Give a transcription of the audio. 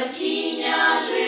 насіння життя.